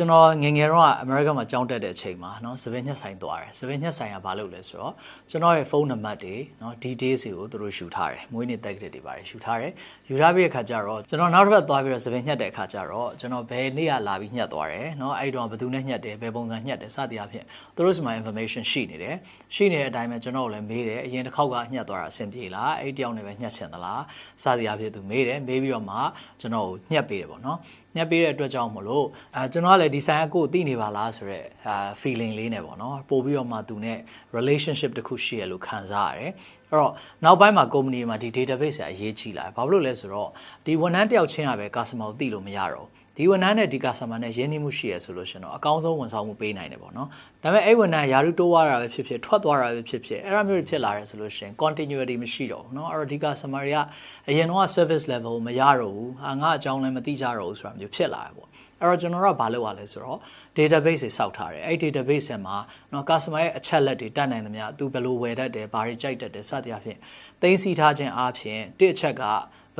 ကျွန်တော်ငယ်ငယ်တော့အမေရိကန်မှာကြောင်းတက်တဲ့အချိန်မှာเนาะစပင်းညက်ဆိုင်သွားတယ်စပင်းညက်ဆိုင်ကဘာလုပ်လဲဆိုတော့ကျွန်တော်ရဲ့ဖုန်းနံပါတ်တွေเนาะ details တွေကိုသူတို့ယူထားတယ်မွေးနေ့တက်ကတွေပါတယ်ယူထားတယ်ယူထားပြီးတဲ့အခါကျတော့ကျွန်တော်နောက်တစ်ပတ်သွားပြီးတော့စပင်းညက်တဲ့အခါကျတော့ကျွန်တော်ဘယ်နေ့ကလာပြီးညက်သွားတယ်เนาะအဲ့တော့ဘယ်သူနဲ့ညက်တယ်ဘယ်ပုံစံညက်တယ်စသည်အဖြစ်သူတို့စီမှာ information ရှိနေတယ်ရှိနေတဲ့အတိုင်းပဲကျွန်တော်ကိုလည်းမေးတယ်အရင်တစ်ခေါက်ကညက်သွားတာအဆင်ပြေလားအဲ့တယောက်နဲ့ပဲညက်ချင်သလားစသည်အဖြစ်သူမေးတယ်မေးပြီးတော့မှကျွန်တော်ကိုညက်ပေးတယ်ပေါ့เนาะ ညက်ပေးတဲ့အတွက်ကြောင့်မလို့အဲကျွန်တော်ကလည်းဒီဆိုင်ကကိုသိနေပါလားဆိုတော့အာ feeling လေးနဲ့ပေါ့နော်ပို့ပြီးတော့မှသူနဲ့ relationship တစ်ခုရှိရလို့ခံစားရတယ်အဲ့တော့နောက်ပိုင်းမှာ company မှာဒီ database ကအရေးကြီးလာတယ်ဘာဖြစ်လို့လဲဆိုတော့ဒီဝန်ထမ်းတယောက်ချင်းကပဲ customer ကိုသိလို့မရတော့ ဒီဝန်ထမ်းနဲ့ဒီ customer နဲ့ရင်းနှီးမှုရှိရဆိုလို့ရှင်တော့အကောင်းဆုံးဝန်ဆောင်မှုပေးနိုင်တယ်ပေါ့နော်ဒါပေမဲ့အဲ့ဝန်ထမ်းယာရုတိုးသွားတာပဲဖြစ်ဖြစ်ထွက်သွားတာပဲဖြစ်ဖြစ်အဲ့ဒါမျိုးတွေဖြစ်လာတယ်ဆိုလို့ရှင် continuity မရှိတော့ဘူးเนาะအဲ့တော့ဒီ customer တွေကအရင်တော့ service level မရတော့ဘူးဟာငါအကြောင်းလည်းမသိကြတော့ဘူးဆိုတာမျိုးဖြစ်လာတယ်ပေါ့အဲ့တော့ကျွန်တော်တို့ကဘာလုပ်ရလဲဆိုတော့ database တွေစောက်ထားတယ်အဲ့ database ထဲမှာเนาะ customer ရဲ့အချက်လက်တွေတတ်နိုင်သမျှသူဘယ်လိုဝယ်တတ်တယ်ဘာတွေကြိုက်တတ်တယ်စသဖြင့်သိသိထားခြင်းအပြင်တစ်အချက်က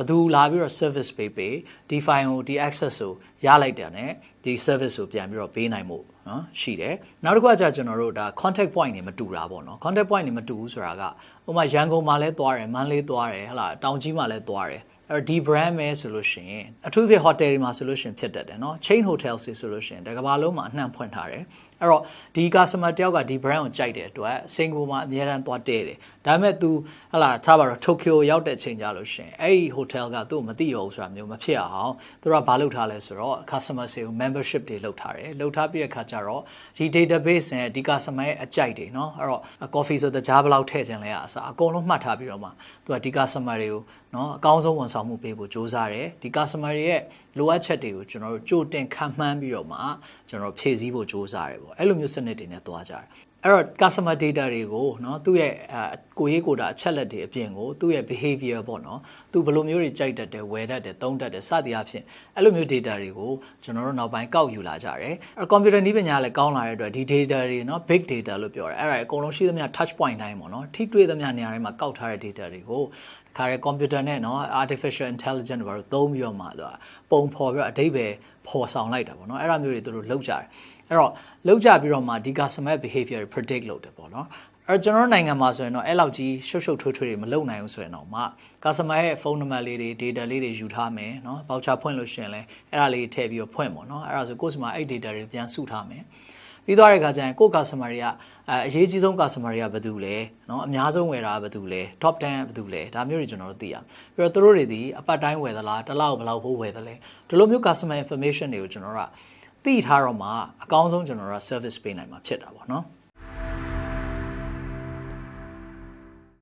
ဘယ်သူလာပြီးတော့ service ပေးပေးဒီ file ကိုဒီ access ကိုရလိုက်တယ် ਨੇ ဒီ service ကိုပြန်ပြီးတော့ပေးနိုင်မှုเนาะရှိတယ်နောက်တစ်ခုကကြာကျွန်တော်တို့ဒါ contact point တွေမတူတာပေါ့เนาะ contact point တွေမတူဘူးဆိုတာကဥပမာရန်ကုန်မှာလဲသွားတယ်မန္တလေးသွားတယ်ဟလာတောင်ကြီးမှာလဲသွားတယ်အဲ့တော့ဒီ brand ပဲဆိုလို့ရှိရင်အထူးဖြင့် hotel တွေမှာဆိုလို့ရှိရင်ဖြစ်တတ်တယ်เนาะ chain hotels တွေဆိုလို့ရှိရင်တကဘာလုံးမှာအနှံ့ဖွင့်ထားတယ် အဲ့တော့ဒီ customer တယောက်ကဒီ brand ကိုကြိုက်တဲ့အတွက်စင်ကာပူမှာအများတန်းသွားတဲတယ်ဒါပေမဲ့ तू ဟလာထားပါတော့ Tokyo ရောက်တဲ့ချိန်ကြလို့ရှိရင်အဲ့ဒီ hotel ကသူ့ကိုမသိတော့ဘူးဆိုတာမျိုးမဖြစ်အောင်သူတို့ကဘာလုပ်ထားလဲဆိုတော့ customer တွေကို membership တွေလုပ်ထားတယ်လုပ်ထားပြီးတဲ့အခါကျတော့ဒီ database နဲ့ဒီ customer ရဲ့အကြိုက်တွေเนาะအဲ့တော့ coffee ဆိုတဲ့ကြားဘယ်လောက်ထည့်ခြင်းလဲအစားအကုန်လုံးမှတ်ထားပြီးတော့မှသူကဒီ customer တွေကိုเนาะအကောင်းဆုံးဝန်ဆောင်မှုပေးဖို့စ조사တယ်ဒီ customer တွေရဲ့လိုအပ်ချက်တွေကိုကျွန်တော်တို့ကြိုတင်ခံမှန်းပြီးတော့မှကျွန်တော်ဖြည့်ဆည်းဖို့စ조사တယ်ပေါ့ ါ့အဲ့လိုမျိုးစနစ်တွေနဲ့သွားကြတယ် အဲ့တော့ customer data တွေကိုเนาะသူ့ရဲ့အကိုရေးကိုတာအချက်လက်တွေအပြင်ကိုသူ့ရဲ့ behavior ပေါ့เนาะသူဘယ်လိုမျိုးတွေကြိုက်တတ်တယ်ဝယ်တတ်တယ်သုံးတတ်တယ်စသည်အဖြစ်အဲ့လိုမျိုး data တွေကိုကျွန်တော်တို့နောက်ပိုင်းကောက်ယူလာကြတယ်အဲ့ computer နည်းပညာလည်းကောင်းလာတဲ့အတွက်ဒီ data တွေเนาะ big data လို့ပြောတယ်အဲ့ဒါအကုန်လုံးရှိသမျှ touch point တိုင်းပေါ့เนาะထိတွေ့သမျှနေရာတိုင်းမှာကောက်ထားတဲ့ data တွေကိုခါရဲ computer နဲ့เนาะ artificial intelligence ဘာလို့သုံးပြီးတော့မှသူကပုံဖော်ပြီးတော့အတိတ်ပဲဖော်ဆောင်လိုက်တာပေါ့เนาะအဲ့ဒါမျိုးတွေသူတို့လောက်ကြတယ်အဲ့တော့လောက်ကြပြီးတော့မှဒီ customer behavior တွေ predict လုပ်တယ်ပေါ့เนาะအဲ့ကျွန်တော်တို့နိုင်ငံမှာဆိုရင်တော့အဲ့လောက်ကြီးရှုပ်ရှုပ်ထွေးထွေးတွေမလုပ်နိုင်ဘူးဆိုရင်တော့မှ customer ရဲ့ဖုန်းနံပါတ်လေးတွေ data လေးတွေယူထားမယ်เนาะ voucher ဖွင့်လို့ရှိရင်လည်းအဲ့ဒါလေးထည့်ပြီးတော့ဖွင့်ပေါ့เนาะအဲ့ဒါဆိုကိုယ့်စမှာအဲ့ data တွေပြန်စုထားမယ်ပြီးသွားတဲ့အခါကျရင်ကိုယ့် customer တွေကအအရေးကြီးဆုံး customer တွေကဘယ်သူလဲเนาะအများဆုံးဝယ်တာကဘယ်သူလဲ top 10ကဘယ်သူလဲဒါမျိုးတွေကျွန်တော်တို့သိရပြီးတော့သူတို့တွေဒီအပတ်တိုင်းဝယ်သလားတစ်လောက်ဘယ်လောက်ဖို့ဝယ်သလဲဒီလိုမျိုး customer information တွေကိုကျွန်တော်တို့ကသိထားတော့မှအကောင်းဆုံးကျွန်တော်တို့က service ပေးနိုင်မှာဖြစ်တာပေါ့เนาะ